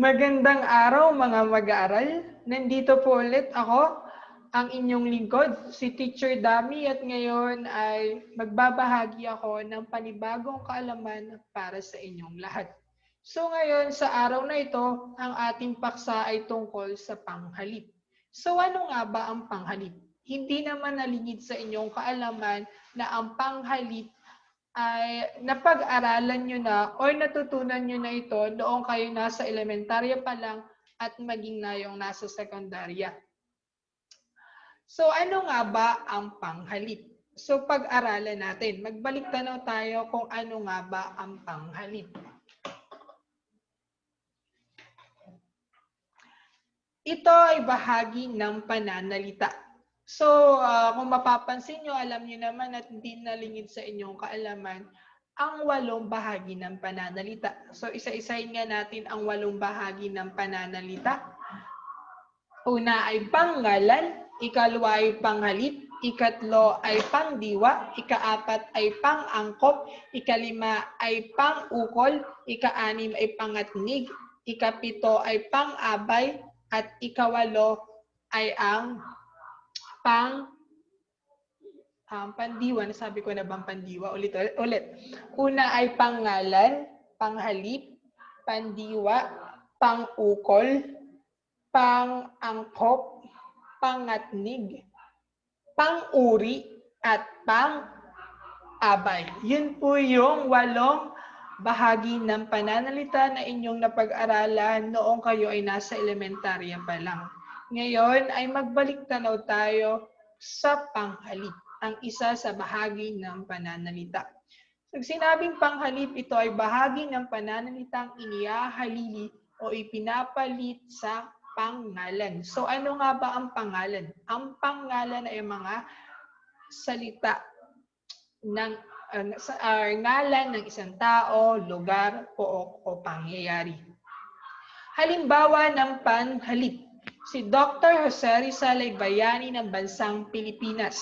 Magandang araw mga mag-aaral. Nandito po ulit ako, ang inyong lingkod, si Teacher Dami at ngayon ay magbabahagi ako ng panibagong kaalaman para sa inyong lahat. So ngayon sa araw na ito, ang ating paksa ay tungkol sa panghalip. So ano nga ba ang panghalip? Hindi naman nalingid sa inyong kaalaman na ang panghalip ay napag-aralan nyo na or natutunan nyo na ito noong kayo nasa elementarya pa lang at maging na yung nasa sekundarya. So ano nga ba ang panghalip? So pag-aralan natin, magbalik tanaw tayo kung ano nga ba ang panghalip. Ito ay bahagi ng pananalita. So, uh, kung mapapansin nyo, alam nyo naman at hindi nalingid sa inyong kaalaman ang walong bahagi ng pananalita. So, isa-isahin nga natin ang walong bahagi ng pananalita. Una ay pangalan, ikalwa ay panghalip, ikatlo ay pangdiwa, ikaapat ay pangangkop, ikalima ay pangukol, ikaanim ay pangatnig, ikapito ay pangabay, at ikawalo ay ang pang um, pandiwa, nasabi ko na bang pandiwa? Ulit, ulit. Una ay pangalan, panghalip, pandiwa, pangukol, pangangkop, pangatnig, panguri, at pang-abay. Yun po yung walong bahagi ng pananalita na inyong napag-aralan noong kayo ay nasa elementarya pa lang. Ngayon ay magbalik tanaw tayo sa panghalip, ang isa sa bahagi ng pananalita. Pag sinabing panghalip, ito ay bahagi ng pananalitang iniyahalili o ipinapalit sa pangalan. So ano nga ba ang pangalan? Ang pangalan ay mga salita ng uh, uh, ngalan ng isang tao, lugar o, o pangyayari. Halimbawa ng panhalip. Si Dr. Jose Rizal ay bayani ng bansang Pilipinas.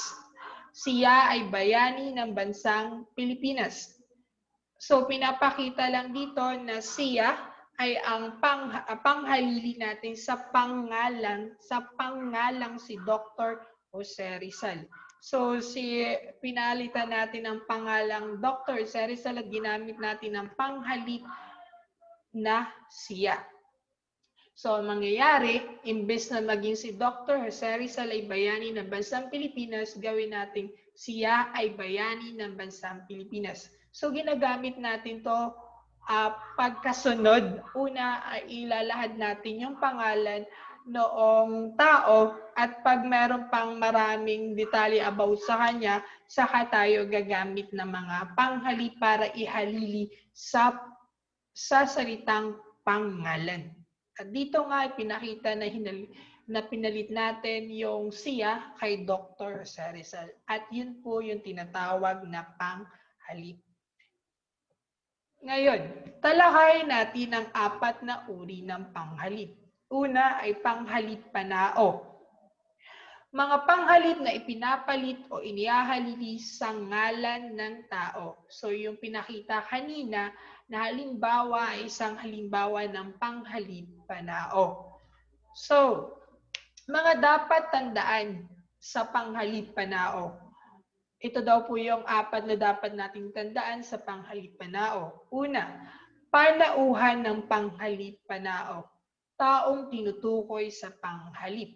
Siya ay bayani ng bansang Pilipinas. So pinapakita lang dito na siya ay ang pang, panghalili natin sa pangalan, sa pangalang si Dr. Jose Rizal. So, si pinalitan natin ang pangalang Dr. Jose Rizal at ginamit natin ang panghalip na siya. So, ang mangyayari, imbes na maging si Dr. Jose Rizal ay bayani ng bansang Pilipinas, gawin natin siya ay bayani ng bansang Pilipinas. So, ginagamit natin to uh, pagkasunod. Una, ay ilalahad natin yung pangalan noong tao at pag meron pang maraming detalye about sa kanya, saka tayo gagamit ng mga panghali para ihalili sa, sa salitang pangalan. At dito nga pinakita na, hinal, na pinalit natin yung siya kay Dr. Sarizal. At yun po yung tinatawag na panghalip. Ngayon, talakay natin ang apat na uri ng panghalip. Una ay panghalip panao. Mga panghalip na ipinapalit o iniyahalili sa ngalan ng tao. So yung pinakita kanina na halimbawa isang halimbawa ng panghalip panao. So, mga dapat tandaan sa panghalip panao. Ito daw po yung apat na dapat nating tandaan sa panghalip panao. Una, panauhan ng panghalip panao. Taong tinutukoy sa panghalip.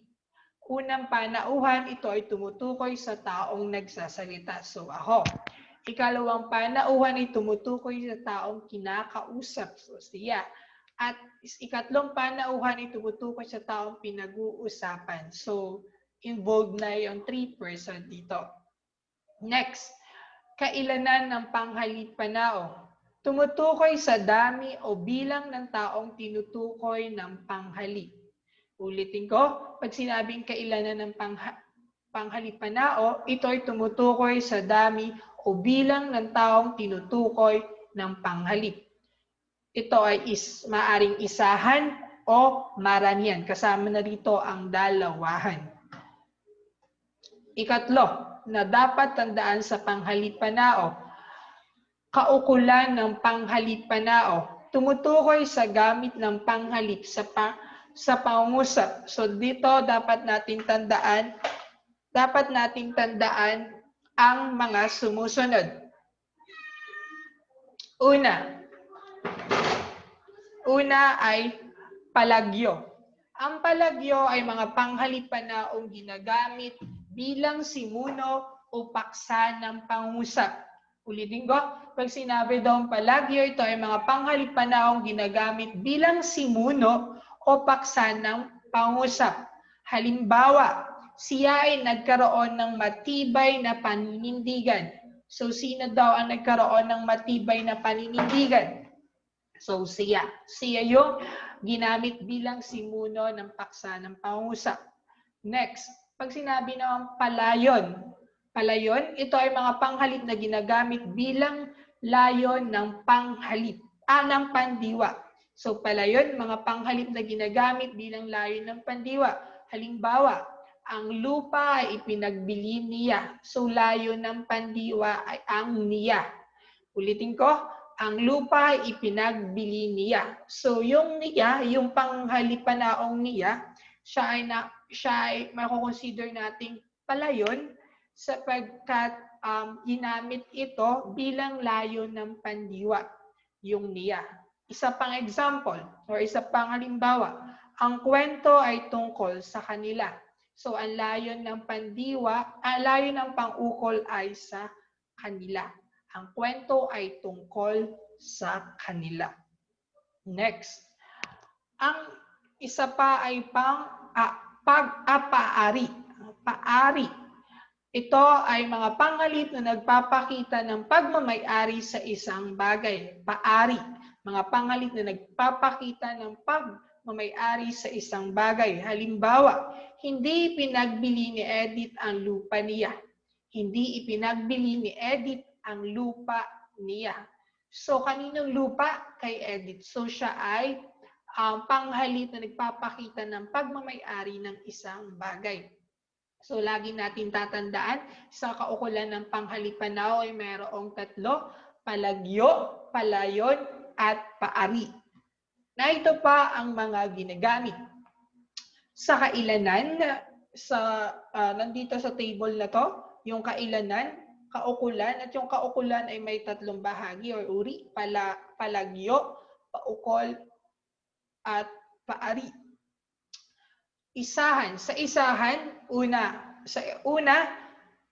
Unang panauhan, ito ay tumutukoy sa taong nagsasalita. So ako. Ikalawang panauhan ay tumutukoy sa taong kinakausap. So siya. At ikatlong panauhan ay tumutukoy sa taong pinag-uusapan. So involved na yung three person dito. Next, kailanan ng panghalip panao. Tumutukoy sa dami o bilang ng taong tinutukoy ng panghalip. Ulitin ko, pag sinabing kailanan ng pangha panghalip panao, ito ay tumutukoy sa dami o bilang ng taong tinutukoy ng panghalip. Ito ay is, maaring isahan o maramihan. Kasama na rito ang dalawahan. Ikatlo, na dapat tandaan sa panghalip panao. Kaukulan ng panghalip panao. tumutukoy sa gamit ng panghalip sa pa, sa pangungusap. So dito dapat natin tandaan, dapat nating tandaan ang mga sumusunod. Una, una ay palagyo. Ang palagyo ay mga panghalimpanaong ginagamit bilang simuno o paksa ng pangusap. Ulitin ko, pag sinabi daw ang palagyo, ito ay mga panghalimpanaong ginagamit bilang simuno o paksa ng pangusap. Halimbawa, siya ay nagkaroon ng matibay na paninindigan. So, sino daw ang nagkaroon ng matibay na paninindigan? So, siya. Siya yung ginamit bilang simuno ng paksa ng pangusap. Next, pag sinabi naman palayon, palayon, ito ay mga panghalip na ginagamit bilang layon ng panghalip, ah, ng pandiwa. So palayon, mga panghalip na ginagamit bilang layon ng pandiwa. Halimbawa, ang lupa ay ipinagbili niya. So layo ng pandiwa ay ang niya. Ulitin ko, ang lupa ay ipinagbili niya. So yung niya, yung panghalipanaong niya, siya ay na siya ay makukonsider nating palayon sapagkat um, ginamit ito bilang layo ng pandiwa, yung niya. Isa pang example or isa pang halimbawa, ang kwento ay tungkol sa kanila. So ang layon ng pandiwa, ang layo ng pangukol ay sa kanila. Ang kwento ay tungkol sa kanila. Next. Ang isa pa ay pang ah, pag-apaari. Paari. Ito ay mga pangalit na nagpapakita ng pagmamayari sa isang bagay. Paari. Mga pangalit na nagpapakita ng pagmamayari sa isang bagay. Halimbawa, hindi pinagbili ni Edith ang lupa niya. Hindi ipinagbili ni Edith ang lupa niya. So, kaninong lupa? Kay Edith. So, siya ay um, panghalit na nagpapakita ng pagmamayari ng isang bagay. So, lagi natin tatandaan, sa kaukulan ng panghalipanaw ay mayroong tatlo, palagyo, palayon, at paari. Na ito pa ang mga ginagamit. Sa kailanan, sa uh, nandito sa table na to, yung kailanan, kaukulan, at yung kaukulan ay may tatlong bahagi or uri, pala, palagyo, paukol, at paari. Isahan. Sa isahan, una, sa una,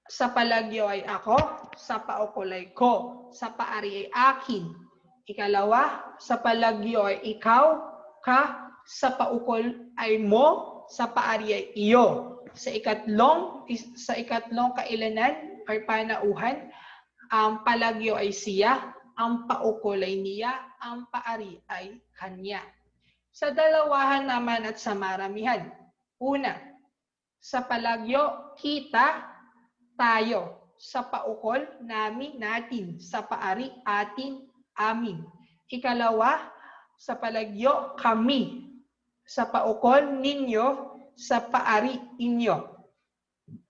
sa palagyo ay ako, sa paukol ay ko, sa paari ay akin. Ikalawa, sa palagyo ay ikaw, ka, sa paukol ay mo, sa paari ay iyo. Sa ikatlong, sa ikatlong kailanan or panauhan, ang palagyo ay siya, ang paukol ay niya, ang paari ay kanya. Sa dalawahan naman at sa maramihan. Una, sa palagyo, kita, tayo. Sa paukol, nami, natin. Sa paari, atin, amin. Ikalawa, sa palagyo, kami. Sa paukol, ninyo. Sa paari, inyo.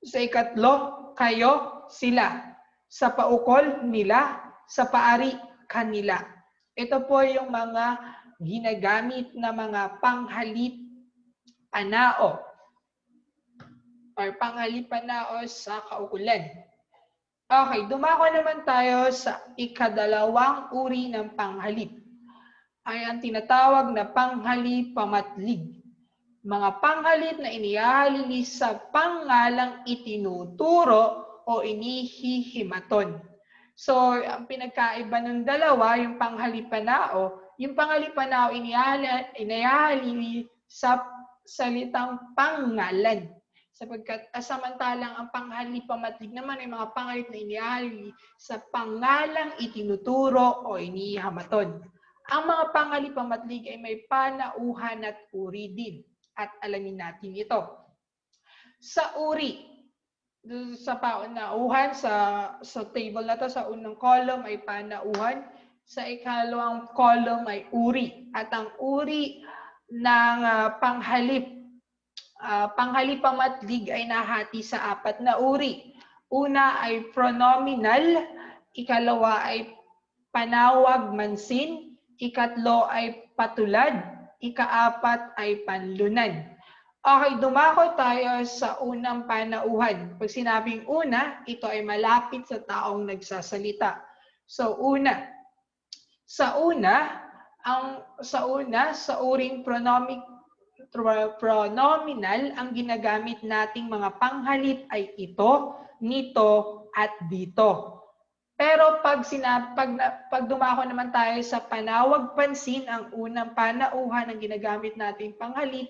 Sa ikatlo, kayo, sila. Sa paukol, nila. Sa paari, kanila. Ito po yung mga ginagamit na mga panghalip panao or panghalip panao sa kaukulan. Okay, dumako naman tayo sa ikadalawang uri ng panghalip ay ang tinatawag na panghalip pamatlig. Mga panghalip na inihalili sa pangalang itinuturo o inihihimaton. So, ang pinagkaiba ng dalawa, yung panghalipanao, yung panghalipanao inihalili sa salitang pangalan. Sapagkat uh, samantalang ang panghalipamatlig naman ay mga pangalit na inihalili sa pangalang itinuturo o inihamaton. Ang mga panghalipamatlig ay may panauhan at uri din. At alamin natin ito. Sa uri, sa panauhan, sa, sa table na to, sa unang column ay panauhan, sa ikalawang column ay uri. At ang uri ng uh, panghalip, uh, panghalipamatlig ay nahati sa apat na uri. Una ay pronominal, ikalawa ay panawag mansin, Ikatlo ay patulad. Ikaapat ay panlunan. Okay, dumako tayo sa unang panauhan. Pag sinabing una, ito ay malapit sa taong nagsasalita. So una, sa una, ang sa una, sa uring pronomic pro- pronominal, ang ginagamit nating mga panghalip ay ito, nito, at dito. Pero pag, sinab, pag, pag dumako naman tayo sa panawag pansin, ang unang panauhan ng ginagamit nating panghalip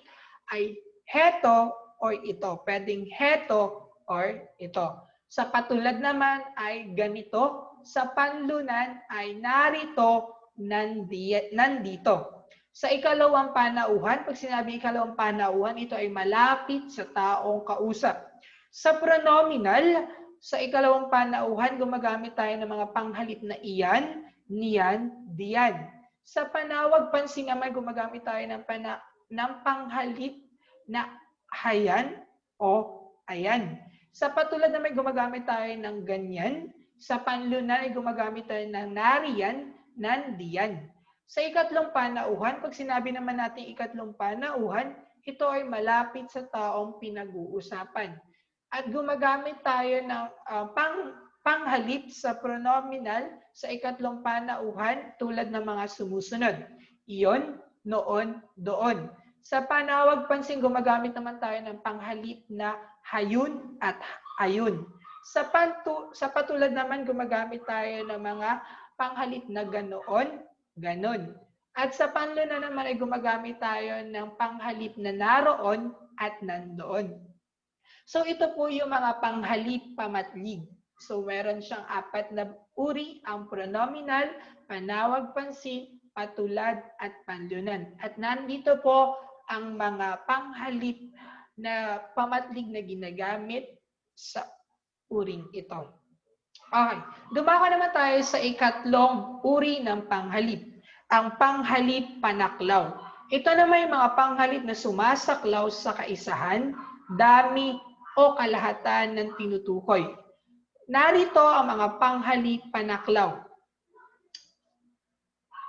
ay heto or ito. Pwedeng heto or ito. Sa patulad naman ay ganito. Sa panlunan ay narito, nandi, nandito. Sa ikalawang panauhan, pag sinabi ikalawang panauhan, ito ay malapit sa taong kausap. Sa pronominal, sa ikalawang panauhan, gumagamit tayo ng mga panghalip na iyan, niyan, diyan. Sa panawag pansin naman, gumagamit tayo ng, pana, ng panghalip na hayan o ayan. Sa patulad naman, gumagamit tayo ng ganyan. Sa panlunan gumagamit tayo ng nariyan, nandiyan. Sa ikatlong panauhan, pag sinabi naman natin ikatlong panauhan, ito ay malapit sa taong pinag-uusapan. At gumagamit tayo ng ah, pang, panghalip sa pronominal sa ikatlong panauhan tulad ng mga sumusunod. Iyon, noon, doon. Sa panawag pansin, gumagamit naman tayo ng panghalip na hayun at ayun. Sa, pantu, sa patulad naman, gumagamit tayo ng mga panghalip na ganoon, ganon. At sa panlo na naman ay gumagamit tayo ng panghalip na naroon at nandoon. So ito po yung mga panghalip pamatlig. So meron siyang apat na uri, ang pronominal, panawag pansin, patulad at panlunan. At nandito po ang mga panghalip na pamatlig na ginagamit sa uring ito. Okay, dumako naman tayo sa ikatlong uri ng panghalip, ang panghalip panaklaw. Ito naman yung mga panghalip na sumasaklaw sa kaisahan, dami o kalahatan ng tinutukoy. Narito ang mga panghalip panaklaw.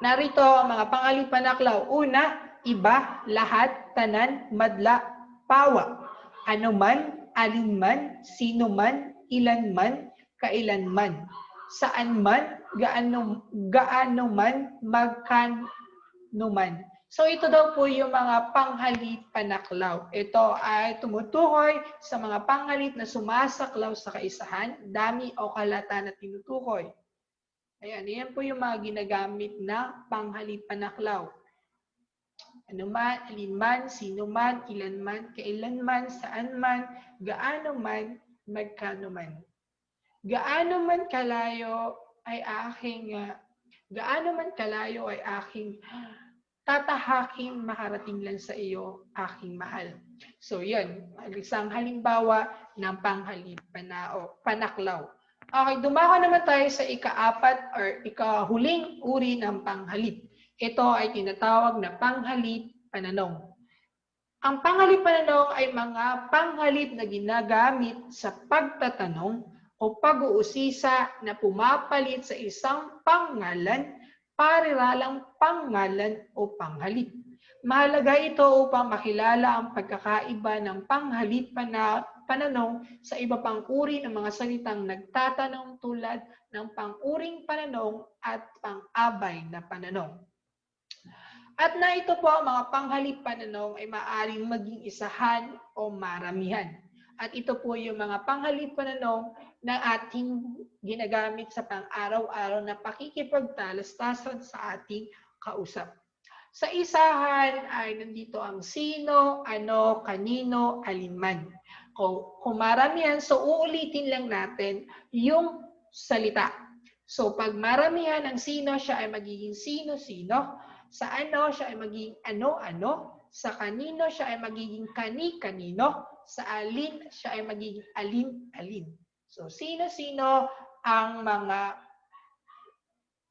Narito ang mga panghalip panaklaw. Una, iba, lahat, tanan, madla, pawa. Anuman, alinman, sino man, ilan man, kailan man. Saan man, gaano, gaano man, magkano man. So ito daw po yung mga panghalip panaklaw. Ito ay tumutukoy sa mga panghalip na sumasaklaw sa kaisahan, dami o kalata na tinutukoy. Ayan, yan po yung mga ginagamit na panghalip panaklaw. Ano man, alin man, sino man, ilan man, kailan man, saan man, gaano man, magkano man. Gaano man kalayo ay aking, ah, gaano man kalayo ay aking tatahaking makarating lang sa iyo, aking mahal. So yan, isang halimbawa ng panghalip panao, panaklaw. Okay, dumako naman tayo sa ikaapat or ikahuling uri ng panghalip. Ito ay tinatawag na panghalip pananong. Ang panghalip pananong ay mga panghalip na ginagamit sa pagtatanong o pag-uusisa na pumapalit sa isang pangalan pariralang pangalan o panghalip. Mahalaga ito upang makilala ang pagkakaiba ng panghalip na pananong sa iba pang uri ng mga salitang nagtatanong tulad ng panguring pananong at pang-abay na pananong. At na ito po ang mga panghalip pananong ay maaaring maging isahan o maramihan. At ito po yung mga panghalip pananong na ating ginagamit sa pang-araw-araw na pakikipagtalastasan sa ating kausap. Sa isahan ay nandito ang sino, ano, kanino, alinman. Kung, kung maramihan, so uulitin lang natin yung salita. So pag maramihan ang sino, siya ay magiging sino-sino. Sa ano, siya ay magiging ano-ano. Sa kanino, siya ay magiging kani-kanino. Sa alin, siya ay magiging alin-alin. So sino-sino ang mga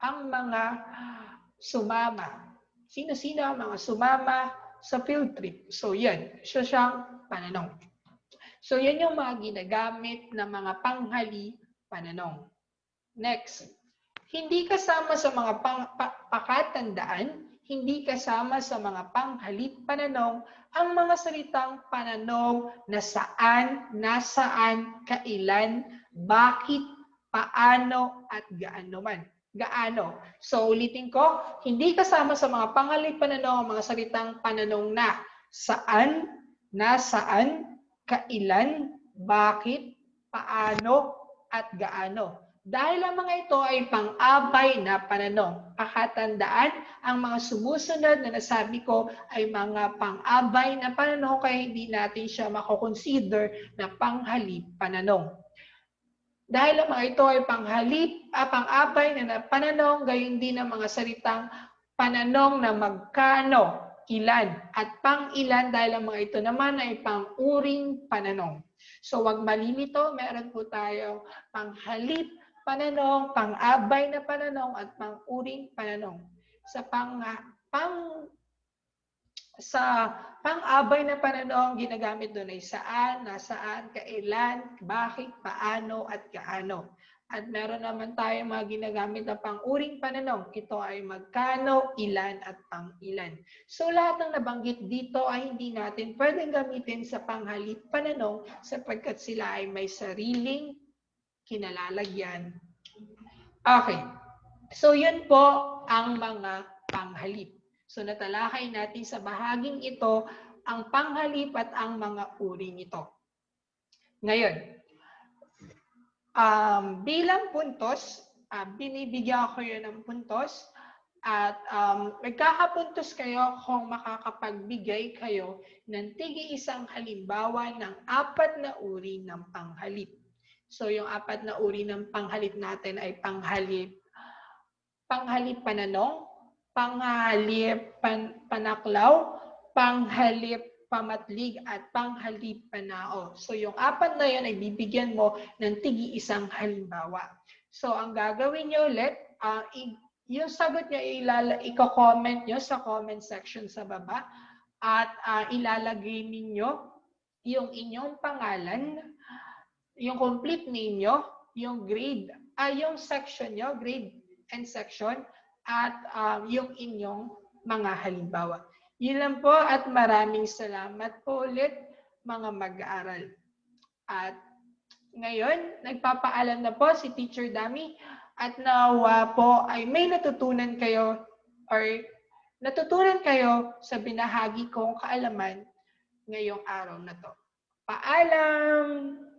ang mga sumama? Sino-sino ang mga sumama sa field trip? So yan, siya siyang pananong. So yan yung mga ginagamit ng mga panghali pananong. Next, Hindi kasama sa mga pang, pa, pakatandaan, hindi kasama sa mga panghalip pananong ang mga salitang pananong na saan, nasaan, kailan, bakit, paano, at gaano man. Gaano. So ulitin ko, hindi kasama sa mga panghalip pananong ang mga salitang pananong na saan, nasaan, kailan, bakit, paano, at gaano. Dahil ang mga ito ay pang-abay na pananong. Pakatandaan, ang mga sumusunod na nasabi ko ay mga pang-abay na pananong kaya hindi natin siya mako-consider na panghalip pananong. Dahil ang mga ito ay panghalip, ah, pang-abay na, na pananong, gayon din ang mga salitang pananong na magkano, ilan, at pang-ilan dahil ang mga ito naman ay pang-uring pananong. So wag malilito, meron po tayo panghalip pananong, pang-abay na pananong, at pang-uring pananong. Sa pang, pang sa pang-abay na pananong, ginagamit doon ay saan, nasaan, kailan, bakit, paano, at kaano. At meron naman tayo mga ginagamit na pang-uring pananong. Ito ay magkano, ilan, at pang-ilan. So lahat ng nabanggit dito ay hindi natin pwedeng gamitin sa panghalip pananong sapagkat sila ay may sariling kinalalagyan. Okay. So yun po ang mga panghalip. So natalakay natin sa bahaging ito ang panghalip at ang mga uri nito. Ngayon, um, bilang puntos, uh, binibigyan ko yun ng puntos at um, magkakapuntos kayo kung makakapagbigay kayo ng tigi isang halimbawa ng apat na uri ng panghalip. So yung apat na uri ng panghalip natin ay panghalip, panghalip pananong, panghalip pan, panaklaw, panghalip pamatlig, at panghalip panao. So yung apat na yun ay bibigyan mo ng tigi isang halimbawa. So ang gagawin nyo ulit, uh, yung sagot nyo ilala, i-comment nyo sa comment section sa baba at uh, ilalagay ninyo yung inyong pangalan, yung complete name nyo, yung grade, ay uh, yung section nyo, grade and section, at um, yung inyong mga halimbawa. Yun lang po at maraming salamat po ulit mga mag-aaral. At ngayon, nagpapaalam na po si Teacher Dami at nawa po ay may natutunan kayo or natutunan kayo sa binahagi kong kaalaman ngayong araw na to. Paalam!